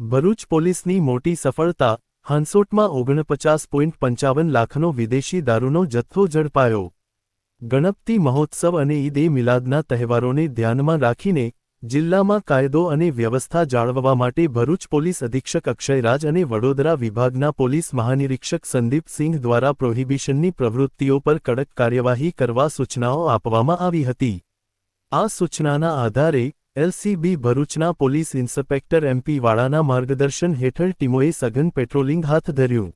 ભરૂચ પોલીસની મોટી સફળતા, હાંસોટમાં ઓગણપચાસ પોઈન્ટ પંચાવન લાખનો વિદેશી દારૂનો જથ્થો ઝડપાયો. ગણપતિ મહોત્સવ અને ઈદ એ મિલાદના તહેવારોને ધ્યાનમાં રાખીને જિલ્લામાં કાયદો અને વ્યવસ્થા જાળવવા માટે ભરૂચ પોલીસ અધિક્ષક અક્ષયરાજ અને વડોદરા વિભાગના પોલીસ મહાનિરીક્ષક સંદીપ સિંહ દ્વારા પ્રોહિબિશનની પ્રવૃત્તિઓ પર કડક કાર્યવાહી કરવા સૂચનાઓ આપવામાં આવી હતી. આ સૂચનાના આધારે એલસીબી ભરૂચના પોલીસ ઇન્સ્પેક્ટર એમપી વાળાના માર્ગદર્શન હેઠળ ટીમોએ સઘન પેટ્રોલિંગ હાથ ધર્યું.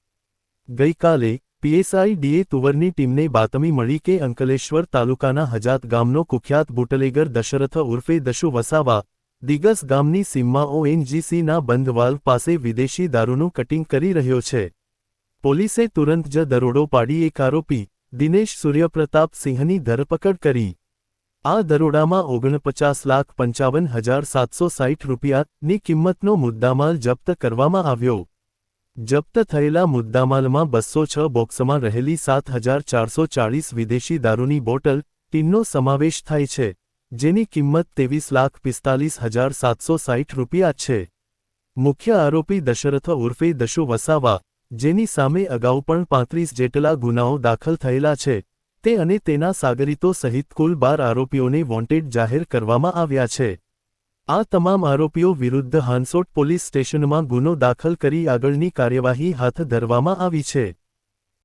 ગઈકાલે પીએસઆઈ ડીએ તુવરની ટીમને બાતમી મળી કે અંકલેશ્વર તાલુકાના હજાત ગામનો કુખ્યાત બુટલેગર દશરથ ઉર્ફે દશુ વસાવા, દિગસ ગામની સીમમાં ઓએનજીસીના બંધવાલ પાસે વિદેશી દારૂનું કટિંગ કરી રહ્યો છે. પોલીસે તુરંત જ દરોડો પાડી એક આરોપી, દિનેશ સૂર્યપ્રતાપ સિંહની ધરપકડ કરી. આ દરોડામાં ઓગણપચાસ લાખ પંચાવન હજાર સાતસો સાઠ રૂપિયાની કિંમતનો મુદ્દામાલ જપ્ત કરવામાં આવ્યો. જપ્ત થયેલા મુદ્દામાલમાં બસો છ બોક્સમાં રહેલી સાત હજાર ચારસો ચાળીસ વિદેશી દારૂની બોટલ, ટીનનો સમાવેશ થાય છે, જેની કિંમત ત્રેવીસ લાખ પિસ્તાલીસ હજાર સાતસો સાઠ રૂપિયા છે. મુખ્ય આરોપી દશરથ ઉર્ફે દશુ વસાવા, જેની સામે અગાઉ પણ પાંત્રીસ જેટલા ગુનાઓ દાખલ થયેલા છે. તે અને તેના સાગરીતો સહિત કુલ બાર આરોપીઓને વોન્ટેડ જાહેર કરવામાં આવ્યા છે. આ તમામ આરોપીઓ વિરુદ્ધ હાંસોટ પોલીસ સ્ટેશનમાં ગુનો દાખલ કરી આગળની કાર્યવાહી હાથ ધરવામાં આવી છે.